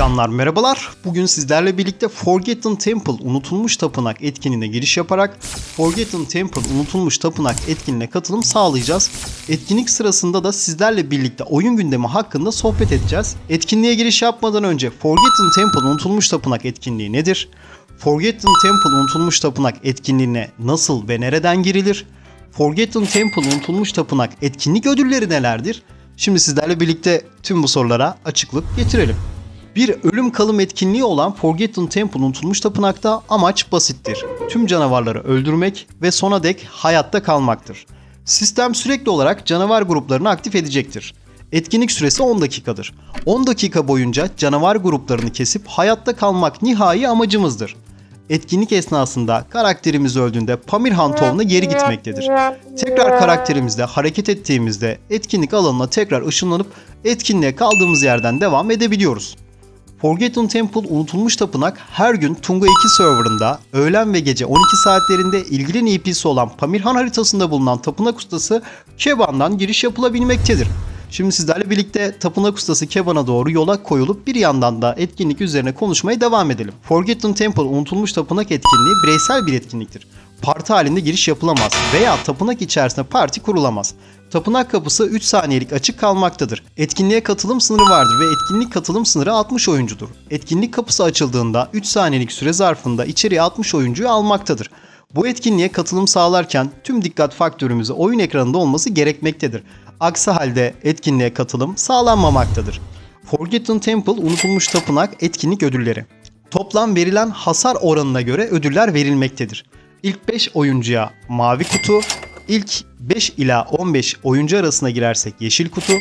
Canlar merhabalar. Bugün sizlerle birlikte Forgotten Temple Unutulmuş Tapınak etkinliğine giriş yaparak Forgotten Temple Unutulmuş Tapınak etkinliğine katılım sağlayacağız. Etkinlik sırasında da sizlerle birlikte oyun gündemi hakkında sohbet edeceğiz. Etkinliğe giriş yapmadan önce Forgotten Temple Unutulmuş Tapınak etkinliği nedir? Forgotten Temple Unutulmuş Tapınak etkinliğine nasıl ve nereden girilir? Forgotten Temple Unutulmuş Tapınak etkinlik ödülleri nelerdir? Şimdi sizlerle birlikte tüm bu sorulara açıklık getirelim. Bir ölüm kalım etkinliği olan Forgotten Temple Unutulmuş Tapınak'ta amaç basittir. Tüm canavarları öldürmek ve sona dek hayatta kalmaktır. Sistem sürekli olarak canavar gruplarını aktif edecektir. Etkinlik süresi 10 dakikadır. 10 dakika boyunca canavar gruplarını kesip hayatta kalmak nihai amacımızdır. Etkinlik esnasında karakterimiz öldüğünde Pamirhan tohumuna geri gitmektedir. Tekrar karakterimizle hareket ettiğimizde etkinlik alanına tekrar ışınlanıp etkinliğe kaldığımız yerden devam edebiliyoruz. Forgotten Temple Unutulmuş Tapınak her gün Tunga 2 serverında öğlen ve gece 12 saatlerinde ilgili NPC olan Pamirhan haritasında bulunan tapınak ustası Keban'dan giriş yapılabilmektedir. Şimdi sizlerle birlikte tapınak ustası Keban'a doğru yola koyulup bir yandan da etkinlik üzerine konuşmaya devam edelim. Forgotten Temple Unutulmuş Tapınak etkinliği bireysel bir etkinliktir. Parti halinde giriş yapılamaz veya tapınak içerisinde parti kurulamaz. Tapınak kapısı 3 saniyelik açık kalmaktadır. Etkinliğe katılım sınırı vardır ve etkinlik katılım sınırı 60 oyuncudur. Etkinlik kapısı açıldığında 3 saniyelik süre zarfında içeriye 60 oyuncuyu almaktadır. Bu etkinliğe katılım sağlarken tüm dikkat faktörümüzü oyun ekranında olması gerekmektedir. Aksi halde etkinliğe katılım sağlanmamaktadır. Forgotten Temple Unutulmuş Tapınak etkinlik ödülleri. Toplam verilen hasar oranına göre ödüller verilmektedir. İlk 5 oyuncuya mavi kutu, ilk 5 ila 15 oyuncu arasına girersek yeşil kutu,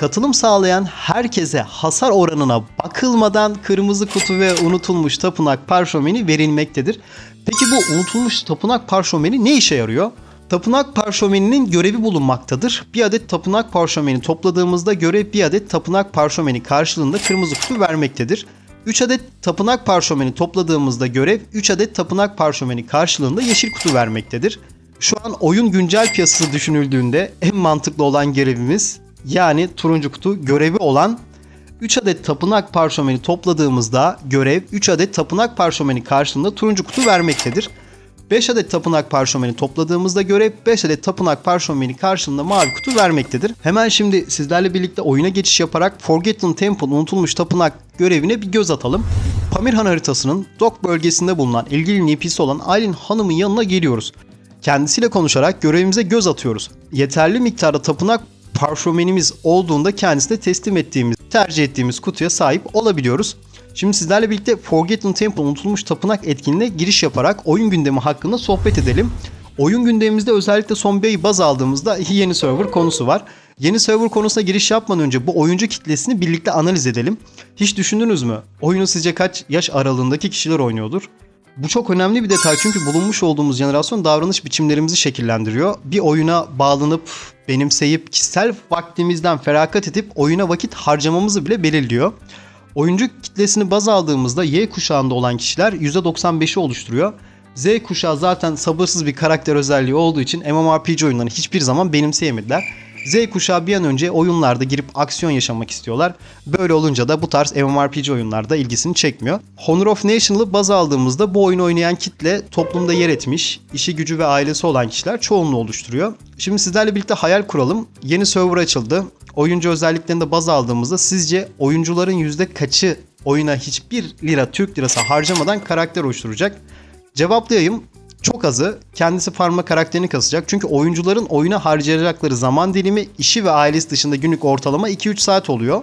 katılım sağlayan herkese hasar oranına bakılmadan kırmızı kutu ve unutulmuş tapınak parşömeni verilmektedir. Peki bu unutulmuş tapınak parşömeni ne işe yarıyor? Tapınak parşömeninin görevi bulunmaktadır. Bir adet tapınak parşömeni topladığımızda görev bir adet tapınak parşömeni karşılığında kırmızı kutu vermektedir. 3 adet tapınak parşömeni topladığımızda görev 3 adet tapınak parşömeni karşılığında yeşil kutu vermektedir. Şu an oyun güncel piyasası düşünüldüğünde en mantıklı olan görevimiz yani turuncu kutu görevi olan 3 adet tapınak parşömeni topladığımızda görev 3 adet tapınak parşömeni karşılığında turuncu kutu vermektedir. 5 adet tapınak parşömeni topladığımızda görev 5 adet tapınak parşömeni karşılığında mavi kutu vermektedir. Hemen şimdi sizlerle birlikte oyuna geçiş yaparak Forgotten Temple unutulmuş tapınak görevine bir göz atalım. Pamirhan haritasının Dok bölgesinde bulunan ilgili NPC olan Aylin Hanım'ın yanına geliyoruz. Kendisiyle konuşarak görevimize göz atıyoruz. Yeterli miktarda tapınak parşömenimiz olduğunda kendisine teslim ettiğimiz, tercih ettiğimiz kutuya sahip olabiliyoruz. Şimdi sizlerle birlikte Forgotten Temple unutulmuş tapınak etkinliğine giriş yaparak oyun gündemi hakkında sohbet edelim. Oyun gündemimizde özellikle son bir ayı baz aldığımızda yeni server konusu var. Yeni server konusuna giriş yapmadan önce bu oyuncu kitlesini birlikte analiz edelim. Hiç düşündünüz mü? Oyunu sizce kaç yaş aralığındaki kişiler oynuyordur? Bu çok önemli bir detay çünkü bulunmuş olduğumuz jenerasyon davranış biçimlerimizi şekillendiriyor. Bir oyuna bağlanıp, benimseyip, kişisel vaktimizden feragat edip oyuna vakit harcamamızı bile belirliyor. Oyuncu kitlesini baz aldığımızda Y kuşağında olan kişiler %95'i oluşturuyor. Z kuşağı zaten sabırsız bir karakter özelliği olduğu için MMORPG oyunlarını hiçbir zaman benimseyemediler. Z kuşağı bir an önce oyunlarda girip aksiyon yaşamak istiyorlar. Böyle olunca da bu tarz MMORPG oyunlarda ilgisini çekmiyor. Honor of National'ı baz aldığımızda bu oyunu oynayan kitle toplumda yer etmiş, işi gücü ve ailesi olan kişiler çoğunluğu oluşturuyor. Şimdi sizlerle birlikte hayal kuralım. Yeni server açıldı. Oyuncu özelliklerini de baz aldığımızda sizce oyuncuların yüzde kaçı oyuna hiçbir lira Türk lirası harcamadan karakter oluşturacak? Cevaplayayım. Çok azı kendisi farma karakterini kasacak. Çünkü oyuncuların oyuna harcayacakları zaman dilimi işi ve ailesi dışında günlük ortalama 2-3 saat oluyor.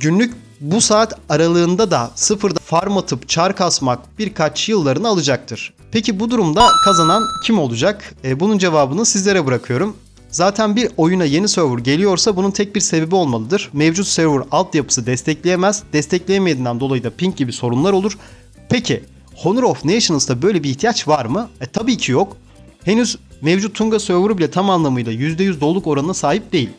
Günlük bu saat aralığında da sıfırda farm atıp çar kasmak birkaç yıllarını alacaktır. Peki bu durumda kazanan kim olacak? E, bunun cevabını sizlere bırakıyorum. Zaten bir oyuna yeni server geliyorsa bunun tek bir sebebi olmalıdır. Mevcut server altyapısı destekleyemez. Destekleyemediğinden dolayı da ping gibi sorunlar olur. Peki Honor of Nations'ta böyle bir ihtiyaç var mı? E tabii ki yok. Henüz mevcut Tunga server'ı bile tam anlamıyla %100 doluluk oranına sahip değil.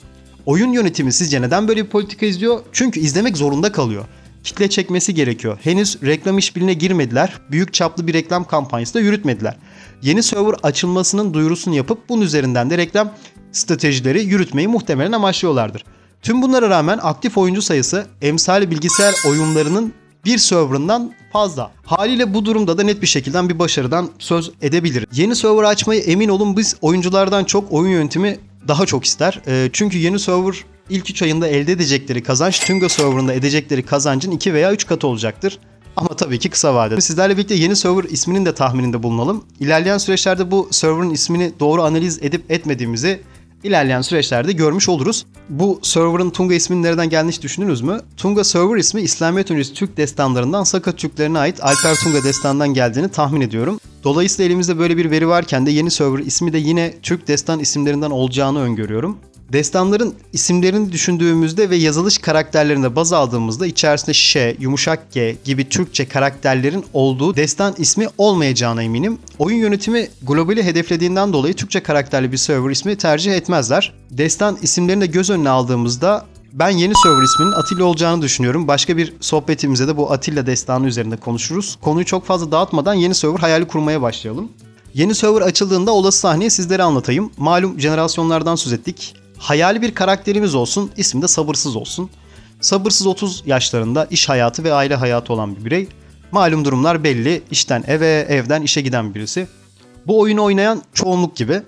Oyun yönetimi sizce neden böyle bir politika izliyor? Çünkü izlemek zorunda kalıyor. Kitle çekmesi gerekiyor. Henüz reklam işbirliğine girmediler. Büyük çaplı bir reklam kampanyası da yürütmediler. Yeni server açılmasının duyurusunu yapıp bunun üzerinden de reklam stratejileri yürütmeyi muhtemelen amaçlıyorlardır. Tüm bunlara rağmen aktif oyuncu sayısı emsali bilgisayar oyunlarının bir serverından fazla. Haliyle bu durumda da net bir şekilde bir başarıdan söz edebiliriz. Yeni server açmayı emin olun biz oyunculardan çok oyun yönetimi daha çok ister. Ee, çünkü yeni server ilk 3 ayında elde edecekleri kazanç Tunga serverında edecekleri kazancın 2 veya 3 katı olacaktır. Ama tabii ki kısa vadede. Sizlerle birlikte yeni server isminin de tahmininde bulunalım. İlerleyen süreçlerde bu serverın ismini doğru analiz edip etmediğimizi ilerleyen süreçlerde görmüş oluruz. Bu server'ın Tunga isminin nereden geldiğini hiç düşündünüz mü? Tunga server ismi İslamiyet öncesi Türk destanlarından Sakat Türklerine ait Alper Tunga destanından geldiğini tahmin ediyorum. Dolayısıyla elimizde böyle bir veri varken de yeni server ismi de yine Türk destan isimlerinden olacağını öngörüyorum. Destanların isimlerini düşündüğümüzde ve yazılış karakterlerinde baz aldığımızda içerisinde Ş, yumuşak G gibi Türkçe karakterlerin olduğu destan ismi olmayacağına eminim. Oyun yönetimi globali hedeflediğinden dolayı Türkçe karakterli bir server ismi tercih etmezler. Destan isimlerini de göz önüne aldığımızda ben yeni server isminin Atilla olacağını düşünüyorum. Başka bir sohbetimizde de bu Atilla destanı üzerinde konuşuruz. Konuyu çok fazla dağıtmadan yeni server hayali kurmaya başlayalım. Yeni server açıldığında olası sahneyi sizlere anlatayım. Malum jenerasyonlardan söz ettik. Hayali bir karakterimiz olsun, ismi de sabırsız olsun. Sabırsız 30 yaşlarında iş hayatı ve aile hayatı olan bir birey. Malum durumlar belli. İşten eve, evden işe giden birisi. Bu oyunu oynayan çoğunluk gibi.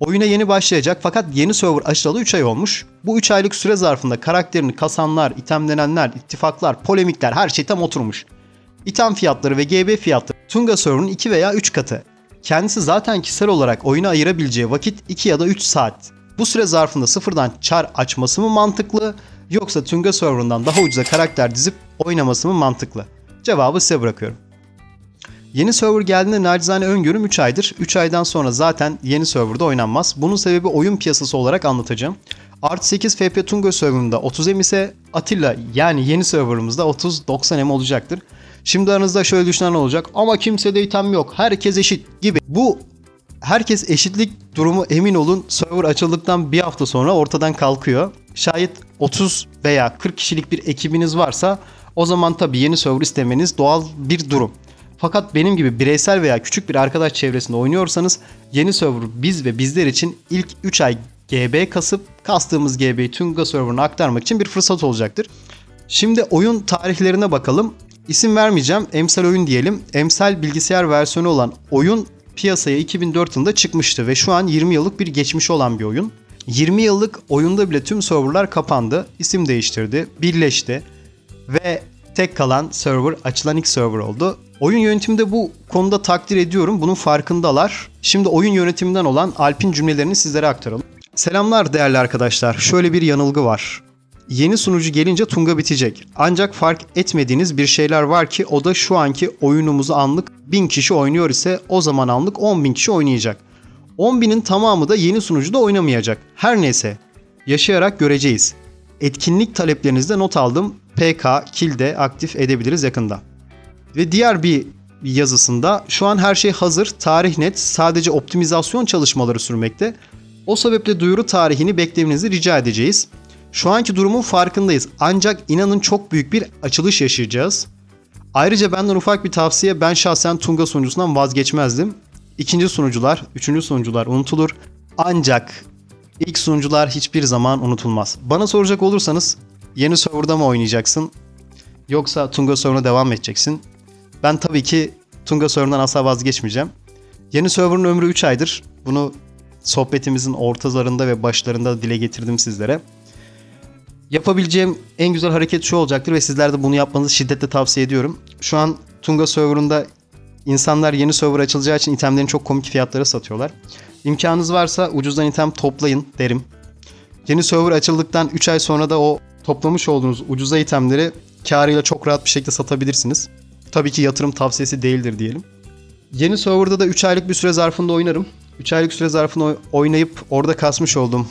Oyuna yeni başlayacak fakat yeni server açılalı 3 ay olmuş. Bu 3 aylık süre zarfında karakterini kasanlar, itemlenenler, ittifaklar, polemikler her şey tam oturmuş. İtem fiyatları ve GB fiyatları Tunga server'ın 2 veya 3 katı. Kendisi zaten kişisel olarak oyuna ayırabileceği vakit 2 ya da 3 saat. Bu süre zarfında sıfırdan çar açması mı mantıklı yoksa Tunga server'ından daha ucuza karakter dizip oynaması mı mantıklı? Cevabı size bırakıyorum. Yeni server geldiğinde nacizane öngörüm 3 aydır. 3 aydan sonra zaten yeni serverda oynanmaz. Bunun sebebi oyun piyasası olarak anlatacağım. Artı 8 FP Tunga serverında 30 M ise Atilla yani yeni serverımızda 30-90 M olacaktır. Şimdi aranızda şöyle düşünen olacak ama kimsede item yok herkes eşit gibi. Bu herkes eşitlik durumu emin olun server açıldıktan bir hafta sonra ortadan kalkıyor. Şayet 30 veya 40 kişilik bir ekibiniz varsa o zaman tabii yeni server istemeniz doğal bir durum. Fakat benim gibi bireysel veya küçük bir arkadaş çevresinde oynuyorsanız yeni server biz ve bizler için ilk 3 ay GB kasıp kastığımız GB'yi Tunga serverına aktarmak için bir fırsat olacaktır. Şimdi oyun tarihlerine bakalım. İsim vermeyeceğim. Emsal oyun diyelim. Emsal bilgisayar versiyonu olan oyun piyasaya 2004 yılında çıkmıştı ve şu an 20 yıllık bir geçmişi olan bir oyun. 20 yıllık oyunda bile tüm serverlar kapandı, isim değiştirdi, birleşti ve tek kalan server açılan ilk server oldu. Oyun yönetiminde bu konuda takdir ediyorum. Bunun farkındalar. Şimdi oyun yönetiminden olan Alp'in cümlelerini sizlere aktaralım. Selamlar değerli arkadaşlar. Şöyle bir yanılgı var. Yeni sunucu gelince Tunga bitecek. Ancak fark etmediğiniz bir şeyler var ki o da şu anki oyunumuzu anlık 1000 kişi oynuyor ise o zaman anlık 10.000 kişi oynayacak. 10.000'in tamamı da yeni sunucuda oynamayacak. Her neyse yaşayarak göreceğiz. Etkinlik taleplerinizde not aldım. PK, Kill'de aktif edebiliriz yakında. Ve diğer bir yazısında şu an her şey hazır, tarih net, sadece optimizasyon çalışmaları sürmekte. O sebeple duyuru tarihini beklemenizi rica edeceğiz. Şu anki durumun farkındayız ancak inanın çok büyük bir açılış yaşayacağız. Ayrıca benden ufak bir tavsiye ben şahsen Tunga sunucusundan vazgeçmezdim. İkinci sunucular, üçüncü sunucular unutulur. Ancak ilk sunucular hiçbir zaman unutulmaz. Bana soracak olursanız yeni serverda mı oynayacaksın? Yoksa Tunga serverına devam edeceksin? Ben tabii ki Tunga serverından asla vazgeçmeyeceğim. Yeni serverın ömrü 3 aydır. Bunu sohbetimizin ortalarında ve başlarında dile getirdim sizlere. Yapabileceğim en güzel hareket şu olacaktır ve sizler de bunu yapmanızı şiddetle tavsiye ediyorum. Şu an Tunga serverında insanlar yeni server açılacağı için itemlerini çok komik fiyatlara satıyorlar. İmkanınız varsa ucuzdan item toplayın derim. Yeni server açıldıktan 3 ay sonra da o toplamış olduğunuz ucuza itemleri karıyla çok rahat bir şekilde satabilirsiniz. Tabii ki yatırım tavsiyesi değildir diyelim. Yeni serverda da 3 aylık bir süre zarfında oynarım. 3 aylık süre zarfında oy- oynayıp orada kasmış olduğum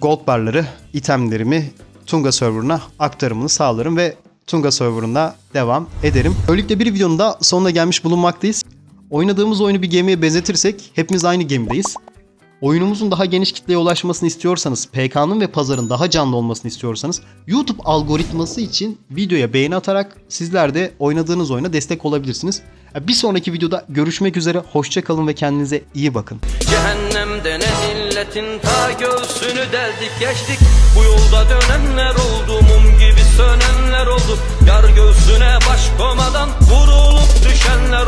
gold barları, itemlerimi Tunga serverına aktarımını sağlarım ve Tunga serverına devam ederim. Böylelikle bir videonun da sonuna gelmiş bulunmaktayız. Oynadığımız oyunu bir gemiye benzetirsek hepimiz aynı gemideyiz. Oyunumuzun daha geniş kitleye ulaşmasını istiyorsanız, PK'nın ve pazarın daha canlı olmasını istiyorsanız YouTube algoritması için videoya beğeni atarak sizler de oynadığınız oyuna destek olabilirsiniz. Bir sonraki videoda görüşmek üzere. Hoşça kalın ve kendinize iyi bakın. Cehennemde ne illetin ta göğsünü deldik geçtik. Bu yolda dönenler oldu mum gibi sönenler oldu. Yar göğsüne baş komadan Vurulup düşenler